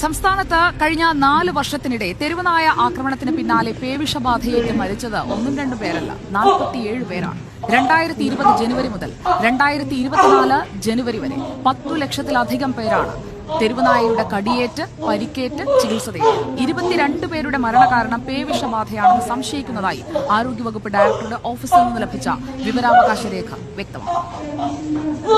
സംസ്ഥാനത്ത് കഴിഞ്ഞ നാല് വർഷത്തിനിടെ തെരുവുനായ ആക്രമണത്തിന് പിന്നാലെ പേവിഷബാധയേറ്റ് മരിച്ചത് ഒന്നും രണ്ടും പേരല്ല നാൽപ്പത്തിയേഴ് പേരാണ്. രണ്ടായിരത്തി ഇരുപത് ജനുവരി മുതൽ രണ്ടായിരത്തി ഇരുപത്തിനാല് ജനുവരി വരെ പത്തു ലക്ഷത്തിലധികം പേരാണ് തെരുവുനായയുടെ കടിയേറ്റ് പരിക്കേറ്റ് ചികിത്സ തേടി. ഇരുപത്തിരണ്ട് പേരുടെ മരണകാരണം പേവിഷബാധയാണെന്ന് സംശയിക്കുന്നതായി ആരോഗ്യവകുപ്പ് ഡയറക്ടറുടെ ഓഫീസിൽ നിന്ന് ലഭിച്ച വിവരാവകാശ രേഖ വ്യക്തമാക്കുന്നു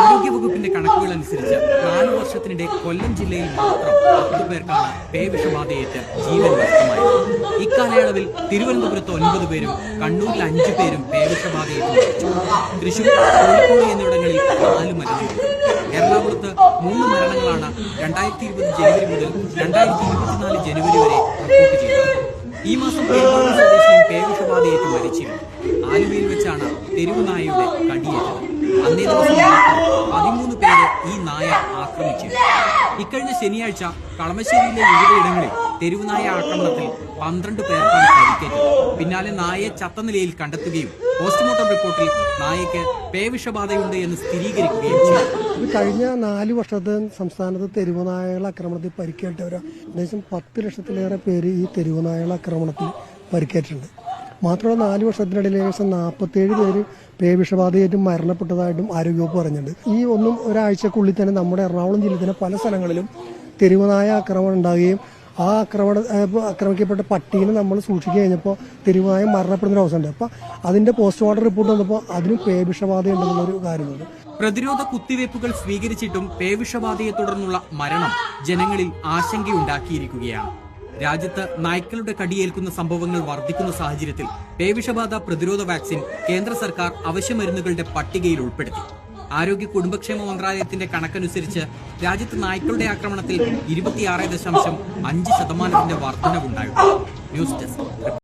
ആരോഗ്യവകുപ്പിന്റെ കണക്കുകൾ അനുസരിച്ച് നാല് വർഷത്തിനിടെ കൊല്ലം ജില്ലയിൽ മാത്രം പത്ത് പേർക്കാണ് പേവിഷബാധയേറ്റ് ജീവൻ നഷ്ടമായത്. തിരുവനന്തപുരത്ത് ഒൻപത് പേരും കണ്ണൂരിൽ അഞ്ചു പേരും പേവിഷബാധയിൽ തൃശൂർ കോഴിക്കോട് എന്നിവിടങ്ങളിൽ നാല് മരണങ്ങൾ എറണാകുളത്ത് മൂന്ന് മരണങ്ങളാണ് രണ്ടായിരത്തി ഇരുപത് ജനുവരി മുതൽ രണ്ടായിരത്തി ഇരുപത്തിനാല് ജനുവരി വരെ റിപ്പോർട്ട് ചെയ്തത്. ഈ മാസം സ്വദേശിയും പേവിഷബാധയേറ്റ് മരിച്ചിരുന്നു. ആലുവയിൽ വെച്ചാണ് തെരുവുനായയുടെ കടിയേറ്റത്. അന്നേ ദിവസം പതിമൂന്ന് പേരെ ഈ നായ ആക്രമിച്ചു ഇക്കഴിഞ്ഞ ശനിയാഴ്ച കളമശ്ശേരിയിലെ വിവിധയിടങ്ങളിൽ തെരുവുനായ ആക്രമണത്തിൽ പന്ത്രണ്ട് പേർക്കാണ് പരിക്കേറ്റത്. പിന്നാലെ നായയെ ചത്ത നിലയിൽ കണ്ടെത്തുകയും പോസ്റ്റ്മോർട്ടം റിപ്പോർട്ടിൽ നായയ്ക്ക് പേവിഷബാധയുണ്ട് എന്ന് സ്ഥിരീകരിക്കുകയും ചെയ്തു. കഴിഞ്ഞ നാല് വർഷത്തെ സംസ്ഥാനത്ത് തെരുവുനായകളെ ആക്രമണത്തിൽ പരിക്കേറ്റവർ ഏകദേശം പത്ത് ലക്ഷത്തിലേറെ പേര് ഈ തെരുവുനായകളെ ആക്രമണത്തിൽ പരിക്കേറ്റിട്ടുണ്ട്. മാത്രമല്ല നാല് വർഷത്തിനിടയിൽ ഏകദേശം നാൽപ്പത്തേഴ് പേര് പേവിഷബാധയായിട്ടും മരണപ്പെട്ടതായിട്ടും ആരോഗ്യവകുപ്പ് പറഞ്ഞിട്ടുണ്ട് ഈ ഒന്നും ഒരാഴ്ചക്കുള്ളിൽ തന്നെ നമ്മുടെ എറണാകുളം ജില്ലയിലെ പല സ്ഥലങ്ങളിലും തെരുവുനായ ആക്രമണം ഉണ്ടാകുകയും ആ ആക്രമണ ആക്രമിക്കപ്പെട്ട പട്ടീനെ നമ്മൾ സൂക്ഷിച്ചു കഴിഞ്ഞപ്പോൾ തെരുവായും മരണപ്പെടുന്ന ഒരു അവസ്ഥയുണ്ട്. അപ്പോൾ അതിന്റെ പോസ്റ്റ്മോർട്ടം റിപ്പോർട്ട് വന്നപ്പോൾ അതിനും പേവിഷബാധ ഉണ്ടെന്നുള്ളൊരു കാര്യമുണ്ട്. പ്രതിരോധ കുത്തിവയ്പ്പുകൾ സ്വീകരിച്ചിട്ടും പേവിഷബാധയെ തുടർന്നുള്ള മരണം ജനങ്ങളിൽ ആശങ്കയുണ്ടാക്കിയിരിക്കുകയാണ്. രാജ്യത്ത് നായ്ക്കളുടെ കടിയേൽക്കുന്ന സംഭവങ്ങൾ വർദ്ധിക്കുന്ന സാഹചര്യത്തിൽ പേവിഷബാധ പ്രതിരോധ വാക്സിൻ കേന്ദ്ര സർക്കാർ അവശ്യമരുന്നുകളുടെ പട്ടികയിൽ ഉൾപ്പെടുത്തി. ആരോഗ്യ കുടുംബക്ഷേമ മന്ത്രാലയത്തിന്റെ കണക്കനുസരിച്ച് രാജ്യത്ത് നായ്ക്കളുടെ ആക്രമണത്തിൽ ഇരുപത്തിയാറ് ദശാംശം അഞ്ച് ശതമാനത്തിന്റെ വർധനവുണ്ടായിട്ടുണ്ട് ന്യൂസ് ഡെസ്ക്.